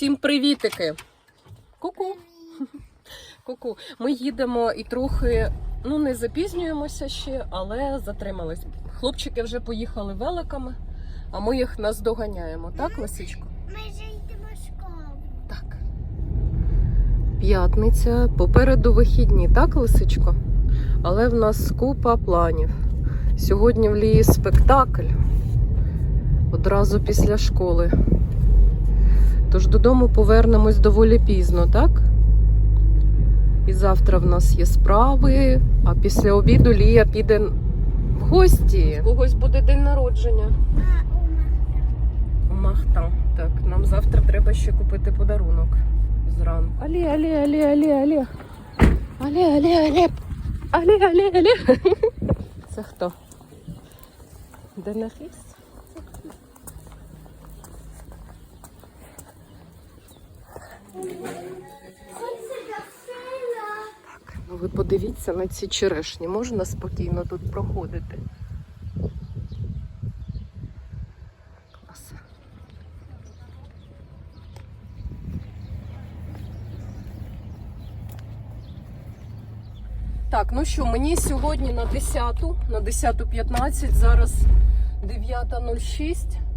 Всім привітики! Ку-ку! Ку-ку. Ми їдемо і трохи ну не запізнюємося ще, але затримались. Хлопчики вже поїхали великами, а ми їх наздоганяємо. Так, Лисичко? Ми вже йдемо в школу. Так. П'ятниця. Попереду вихідні, так, Лисичко? Але в нас купа планів. Сьогодні в Лії спектакль. Одразу після школи. Тож додому повернемось доволі пізно, так? І завтра в нас є справи, а після обіду Лія піде в гості. У когось буде день народження. У. Махта. Так, нам завтра треба ще купити подарунок зранку. Алі, алі, алі, алі, алі. Алі, алі, алі. Алі, алі, алі. Це хто? Денис? Так, ну ви подивіться на ці черешні. Можна спокійно тут проходити. Так, ну що, мені сьогодні на 10, на 10.15, зараз 9.06.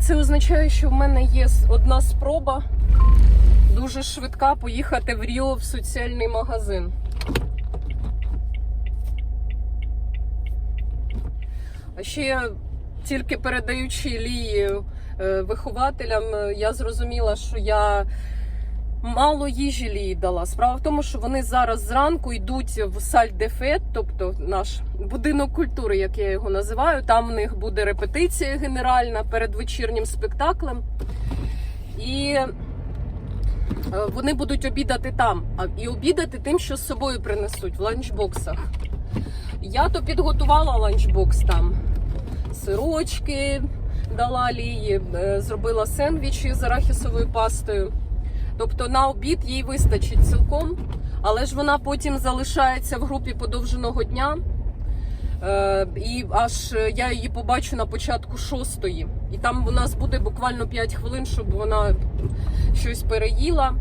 Це означає, що в мене є одна спроба дуже швидка поїхати в Ріо в соціальний магазин. А ще тільки передаючи лії е, вихователям, е, я зрозуміла, що я мало їжі лії дала. Справа в тому, що вони зараз зранку йдуть в саль де фет, тобто наш будинок культури, як я його називаю. Там в них буде репетиція генеральна перед вечірнім спектаклем. І е, вони будуть обідати там, і обідати тим, що з собою принесуть в ланчбоксах. Я то підготувала ланчбокс там. Сирочки дала лії, е, зробила сендвічі з арахісовою пастою. Тобто на обід їй вистачить цілком, але ж вона потім залишається в групі подовженого дня. Е, і аж е, я її побачу на початку шостої. І там у нас буде буквально 5 хвилин, щоб вона щось переїла.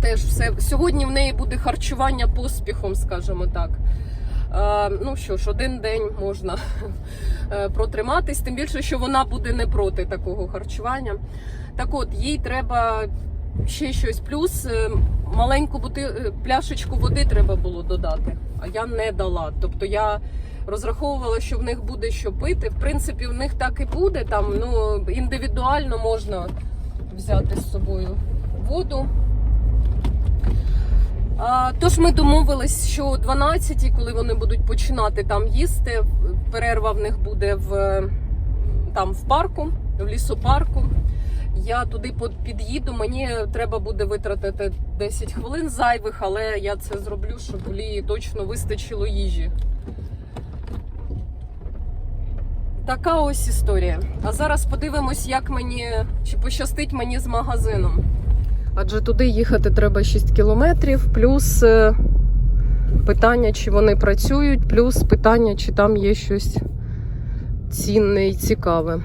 Теж все. Сьогодні в неї буде харчування поспіхом, скажімо так. Е, ну що ж, один день можна протриматись, тим більше, що вона буде не проти такого харчування. Так от, їй треба ще щось. Плюс е, маленьку бути... е, пляшечку води треба було додати, а я не дала. Тобто я розраховувала, що в них буде що пити. В принципі, в них так і буде. Там ну індивідуально можна взяти з собою воду. Тож ми домовились, що о 12 коли вони будуть починати там їсти, перерва в них буде в там в парку, в лісопарку. Я туди під'їду. Мені треба буде витратити 10 хвилин зайвих, але я це зроблю, щоб Лії точно вистачило їжі. Така ось історія. А зараз подивимось, як мені чи пощастить мені з магазином. Адже туди їхати треба 6 кілометрів, плюс е, питання, чи вони працюють, плюс питання, чи там є щось цінне і цікаве.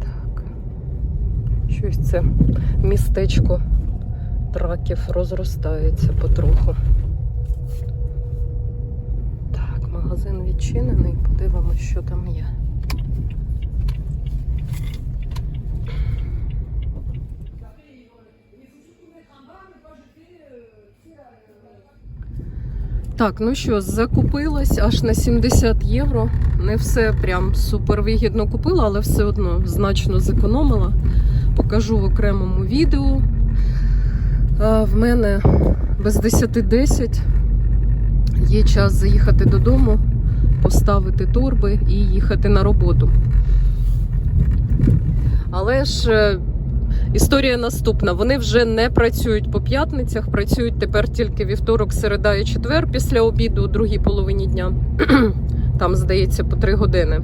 Так. Щось це містечко траків розростається потроху. Так, магазин відчинений, подивимось, що там є. Так, ну що, закупилась аж на 70 євро. Не все прям супер вигідно купила, але все одно значно зекономила. Покажу в окремому відео. В мене без 10-10 є час заїхати додому, поставити торби і їхати на роботу. Але ж е, історія наступна: вони вже не працюють по п'ятницях, працюють тепер тільки вівторок, середа і четвер після обіду у другій половині дня. Там, здається, по три години.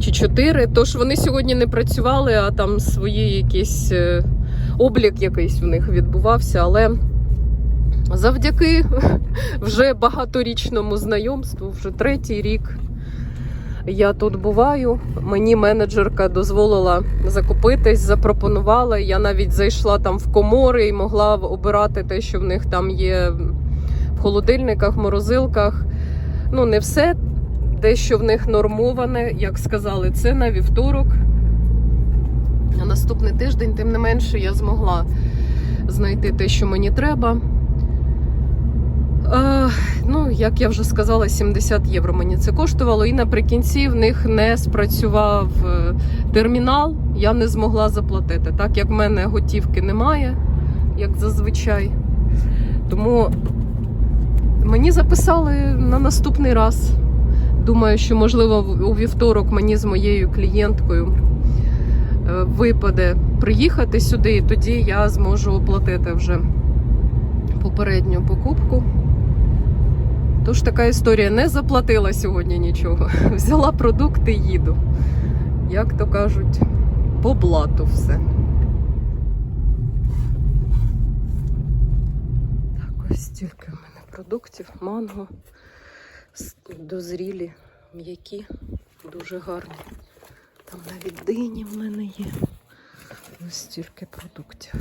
Чи 4. Тож вони сьогодні не працювали, а там свої якісь е, облік якийсь в них відбувався. Але завдяки вже багаторічному знайомству, вже третій рік. Я тут буваю. Мені менеджерка дозволила закупитись, запропонувала. Я навіть зайшла там в комори і могла обирати те, що в них там є в холодильниках, морозилках. Ну, не все, дещо в них нормоване, як сказали, це на вівторок. На наступний тиждень, тим не менше, я змогла знайти те, що мені треба. Е, ну, як я вже сказала, 70 євро мені це коштувало. І наприкінці в них не спрацював е, термінал, я не змогла заплатити. Так як в мене готівки немає, як зазвичай. Тому мені записали на наступний раз. Думаю, що можливо у вівторок мені з моєю клієнткою е, випаде приїхати сюди, і тоді я зможу оплатити вже попередню покупку. Тож така історія не заплатила сьогодні нічого. Взяла продукти і їду. Як то кажуть, по блату все. Так, ось стільки в мене продуктів. Манго, дозрілі, м'які, дуже гарні. Там навіть дині в мене є. Ось стільки продуктів.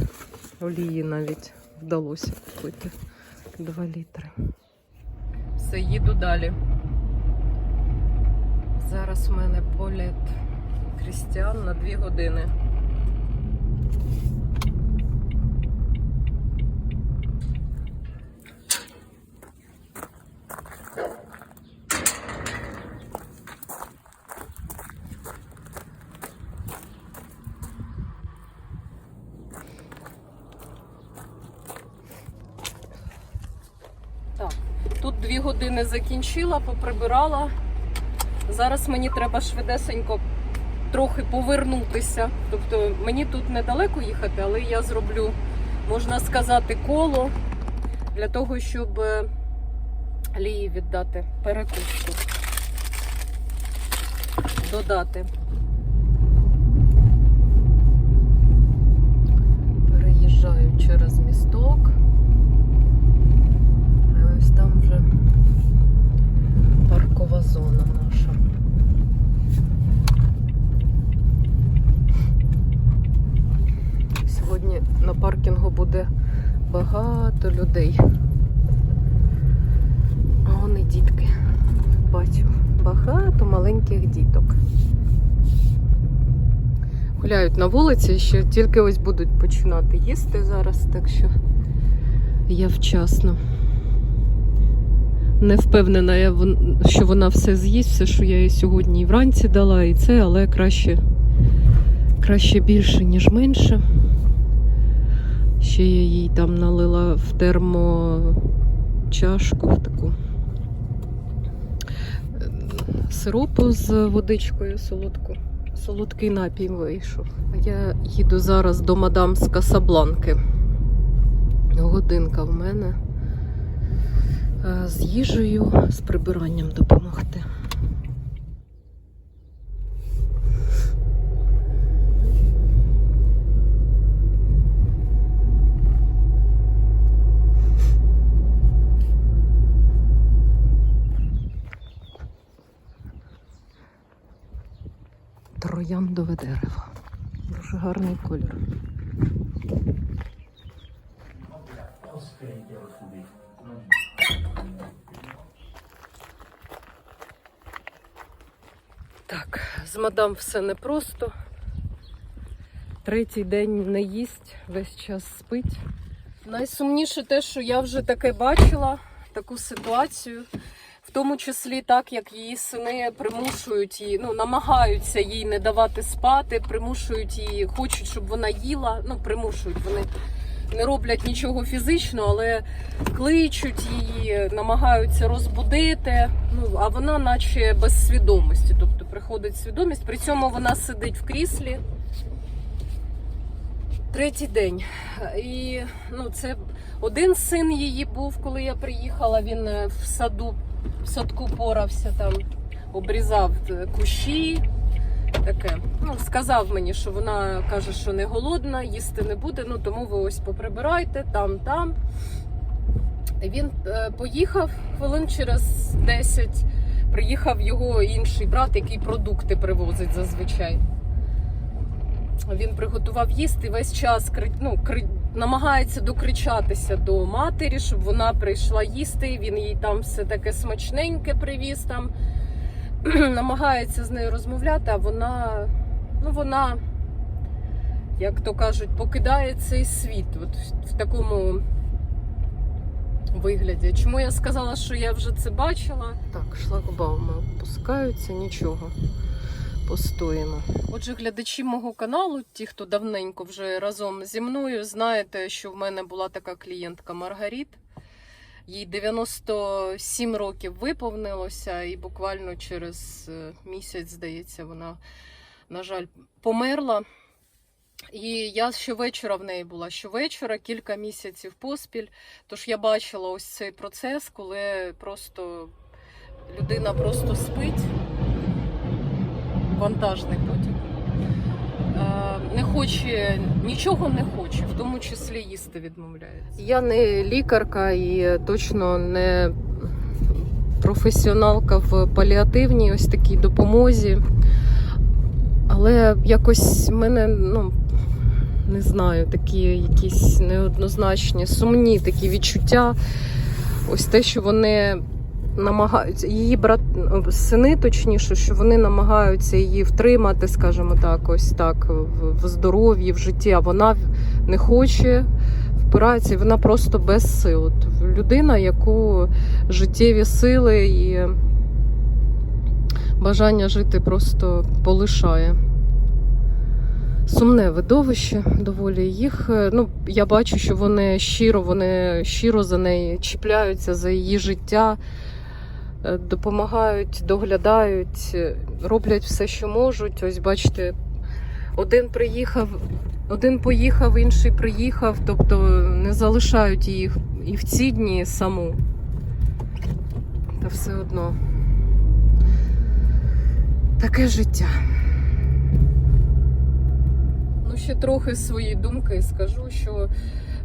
Олії навіть вдалося купити 2 літри. Все, їду далі. Зараз в мене політ Крістіан на 2 години. Так, години закінчила, поприбирала. Зараз мені треба швидесенько трохи повернутися. Тобто мені тут недалеко їхати, але я зроблю, можна сказати, коло для того, щоб е, лії віддати перекуску. Додати. Переїжджаю через місток. А ось там вже паркова зона наша. Сьогодні на паркінгу буде багато людей. А вони дітки. Бачу, багато маленьких діток. Гуляють на вулиці, ще тільки ось будуть починати їсти зараз, так що я вчасно. Не впевнена, що вона все з'їсть, все, що я їй сьогодні і вранці дала, і це, але краще, краще більше, ніж менше. Ще я їй там налила в термочашку в таку е, сиропу з водичкою солодку. Солодкий напій вийшов. Я їду зараз до мадам з Касабланки. Годинка в мене з їжею, з прибиранням допомогти. Трояндове дерево. Дуже гарний колір. Так, з мадам все непросто. Третій день не їсть, весь час спить. Найсумніше те, що я вже таке бачила, таку ситуацію. В тому числі так, як її сини примушують її, ну намагаються їй не давати спати, примушують її, хочуть, щоб вона їла. Ну, примушують вони не роблять нічого фізично, але кличуть її, намагаються розбудити. Ну а вона, наче без свідомості, тобто приходить свідомість. При цьому вона сидить в кріслі. Третій день. І ну, це один син її був, коли я приїхала. Він е, в саду, в садку порався там, обрізав е, кущі. таке. Ну, сказав мені, що вона каже, що не голодна, їсти не буде, ну тому ви ось поприбирайте там, там. Він е, поїхав хвилин через 10. Приїхав його інший брат, який продукти привозить зазвичай. Він приготував їсти весь час ну, намагається докричатися до матері, щоб вона прийшла їсти. Він їй там все таке смачненьке привіз там. намагається з нею розмовляти, а вона, ну вона, як то кажуть, покидає цей світ от в такому вигляді. Чому я сказала, що я вже це бачила? Так, шлагбауми опускаються, нічого. Постоїмо. Отже, глядачі мого каналу, ті, хто давненько вже разом зі мною, знаєте, що в мене була така клієнтка Маргаріт. Їй 97 років виповнилося, і буквально через е, місяць, здається, вона, на жаль, померла. І я щовечора в неї була щовечора, кілька місяців поспіль. Тож я бачила ось цей процес, коли просто людина просто спить, вантажний потік. Е, Не хоче, нічого не хоче, в тому числі їсти відмовляється. Я не лікарка і точно не професіоналка в паліативній ось такій допомозі. Але якось мене, ну, не знаю, такі якісь неоднозначні, сумні такі відчуття. Ось те, що вони намагаються, її брат, сини, точніше, що вони намагаються її втримати, скажімо так, ось так, в, здоров'ї, в житті, а вона не хоче, впирається, вона просто без сил. От людина, яку життєві сили і бажання жити просто полишає. Сумне видовище доволі їх. е, Ну, я бачу, що вони щиро, вони щиро за неї чіпляються за її життя, е, допомагають, доглядають, е, роблять все, що можуть. Ось бачите, один приїхав, один поїхав, інший приїхав, тобто не залишають її і в ці дні саму. Та все одно. Таке життя. Ще трохи свої думки скажу, що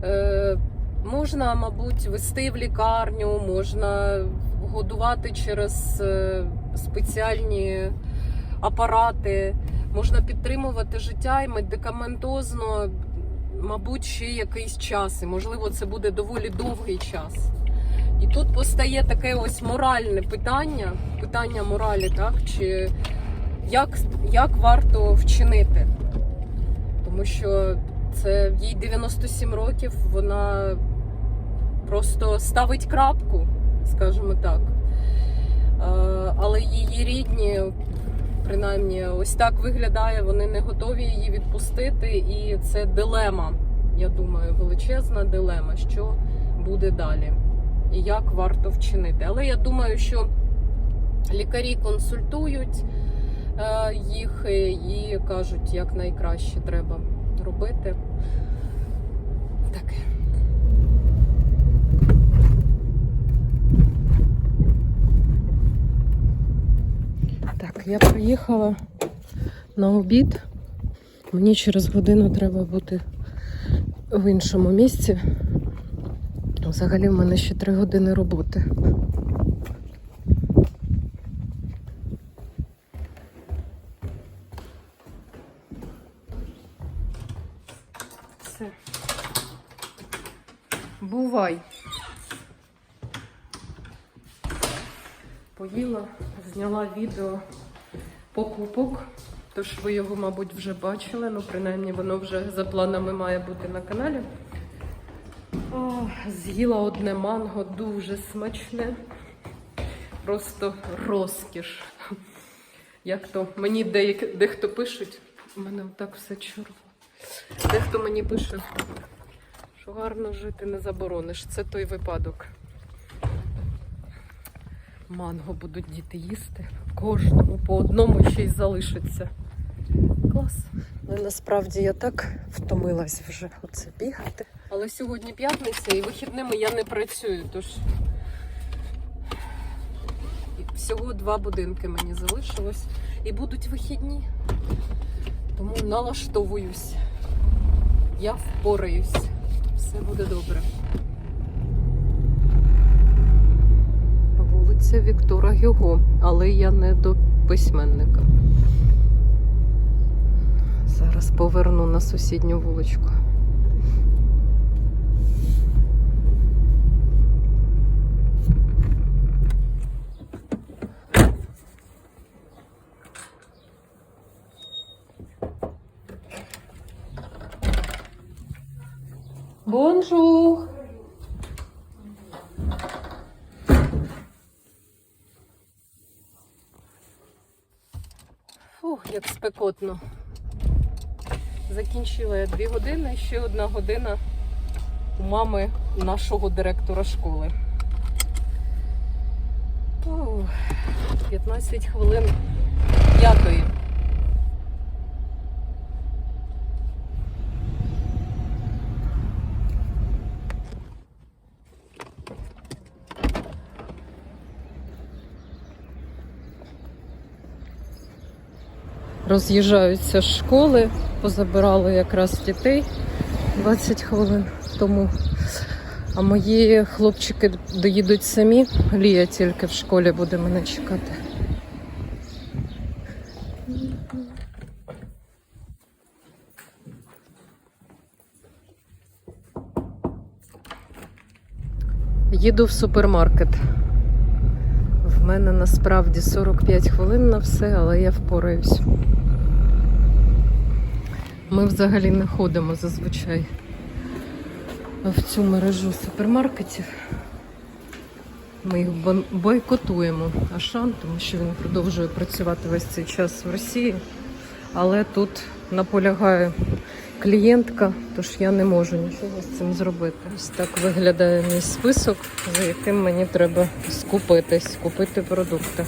е, можна, мабуть, вести в лікарню, можна годувати через е, спеціальні апарати, можна підтримувати життя і медикаментозно, мабуть, ще якийсь час. І можливо, це буде доволі довгий час. І тут постає таке ось моральне питання, питання моралі, так? Чи як, як варто вчинити? Тому що це їй 97 років, вона просто ставить крапку, скажімо так. Але її рідні, принаймні, ось так виглядає, вони не готові її відпустити, і це дилема, я думаю, величезна дилема, що буде далі і як варто вчинити. Але я думаю, що лікарі консультують їх е, і кажуть, як найкраще треба робити. Таке. Так, я приїхала на обід. Мені через годину треба бути в іншому місці. Взагалі в мене ще три години роботи. Відео покупок. Тож ви його, мабуть, вже бачили, ну принаймні воно вже за планами має бути на каналі. О, з'їла одне манго, дуже смачне. Просто розкіш. Як то мені деякі, дехто пишуть, у мене так все чорно. Дехто мені пише, що гарно жити не заборониш. Це той випадок. Манго будуть діти їсти. Кожному по одному ще й залишиться. Клас. Але насправді я так втомилась вже оце бігати. Але сьогодні п'ятниця і вихідними я не працюю, тож всього два будинки мені залишилось. і будуть вихідні. Тому налаштовуюсь. Я впораюсь. Все буде добре. Вулиця Віктора Гюго, але я не до письменника. Зараз поверну на сусідню вуличку. Фух, як спекотно. Закінчила я дві години, ще одна година у мами нашого директора школи. 15 хвилин п'ятої. Роз'їжджаються з школи, позабирали якраз дітей 20 хвилин тому. А мої хлопчики доїдуть самі. Лія тільки в школі буде мене чекати. Їду в супермаркет. В мене насправді 45 хвилин на все, але я впораюсь. Ми взагалі не ходимо зазвичай в цю мережу супермаркетів. Ми їх бойкотуємо Ашан, тому що він продовжує працювати весь цей час в Росії. Але тут наполягає клієнтка, тож я не можу нічого з цим зробити. Ось так виглядає мій список, за яким мені треба скупитись, купити продукти.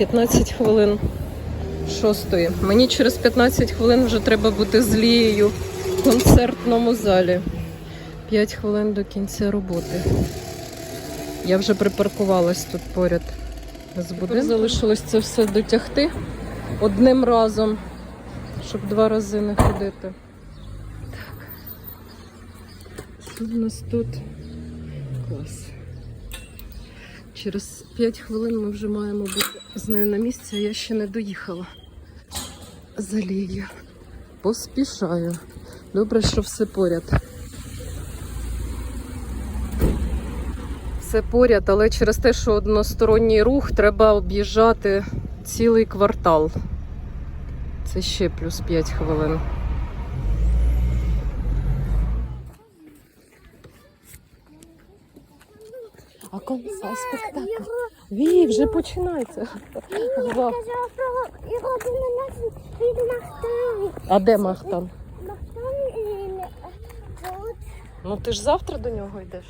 15 хвилин шостої. Мені через 15 хвилин вже треба бути з Лією в концертному залі. 5 хвилин до кінця роботи. Я вже припаркувалась тут поряд з будинком. Залишилось це все дотягти одним разом, щоб два рази не ходити. Так. Що в нас тут? Клас. Через 5 хвилин ми вже маємо бути з нею на місці, а я ще не доїхала. Залію. Поспішаю. Добре, що все поряд. Все поряд, але через те, що односторонній рух, треба об'їжджати цілий квартал. Це ще плюс 5 хвилин. Конца спектакль. Ві, вже починається. А де Махтан? Тут. Ну ти ж завтра до нього йдеш.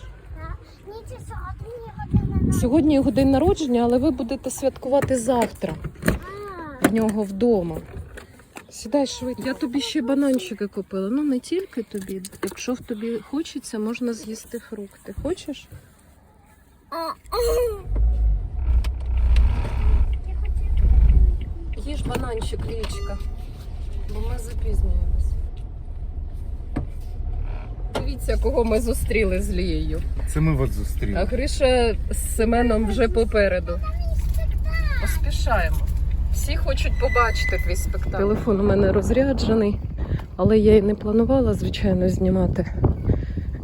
Сьогодні його день народження, але ви будете святкувати завтра в нього вдома. Сідай швидко. Я тобі ще бананчики купила. Ну не тільки тобі. Якщо тобі хочеться, можна з'їсти фрукти. Хочеш? Їж бананчик, Лічка, бо ми запізнюємось. Дивіться, кого ми зустріли з Лією. Це ми вас А зустріли. Гриша з Семеном вже попереду. Поспішаємо. Всі хочуть побачити твій спектакль. Телефон у мене розряджений, але я й не планувала, звичайно, знімати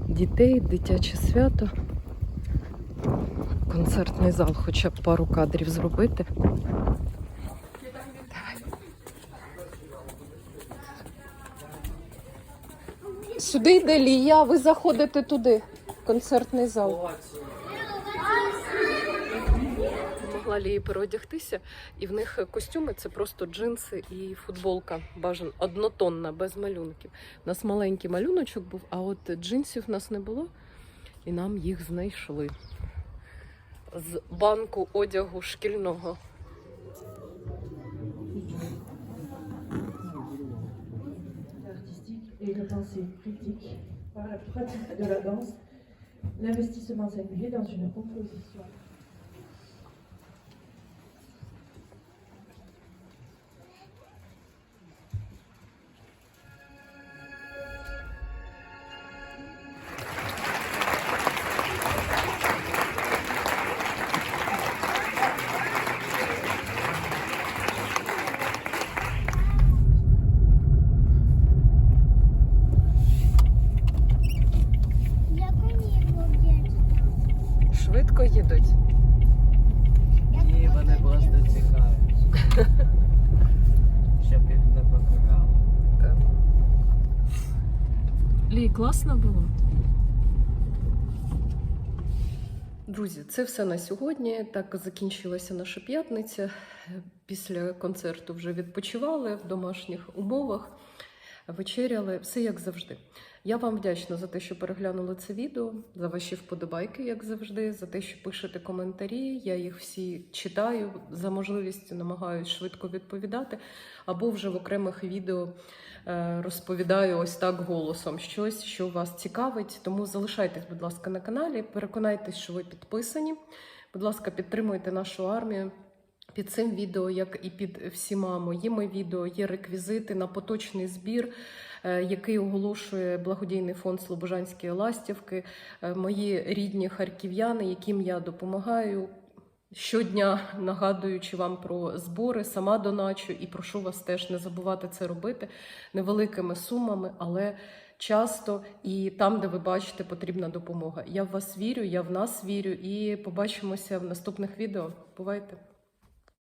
дітей, дитяче свято. Концертний зал, хоча б пару кадрів зробити. Сюди йде Лія, ви заходите туди, в концертний зал. Могла Лії переодягтися, і в них костюми це просто джинси і футболка. Бажан однотонна, без малюнків. У нас маленький малюночок був, а от джинсів в нас не було, і нам їх знайшли з банку одягу шкільного. artistique et une pensée critique par la pratique de la danse L'investissement singulier dans une composition. Їдуть. Ні, вони просто цікаві. Щоб їх не покарали. Лі, класно було. Друзі, це все на сьогодні. Так закінчилася наша п'ятниця. Після концерту вже відпочивали в домашніх умовах, вечеряли, все як завжди. Я вам вдячна за те, що переглянули це відео, за ваші вподобайки, як завжди, за те, що пишете коментарі. Я їх всі читаю, за можливістю намагаюся швидко відповідати, або вже в окремих відео е, розповідаю ось так голосом щось, що вас цікавить. Тому залишайтесь, будь ласка, на каналі. Переконайтесь, що ви підписані. Будь ласка, підтримуйте нашу армію. Під цим відео, як і під всіма моїми відео, є реквізити на поточний збір, е, який оголошує благодійний фонд Слобожанської ластівки. Е, Мої рідні харків'яни, яким я допомагаю. Щодня нагадуючи вам про збори, сама доначу і прошу вас теж не забувати це робити невеликими сумами, але часто і там, де ви бачите, потрібна допомога. Я в вас вірю, я в нас вірю, і побачимося в наступних відео. Бувайте!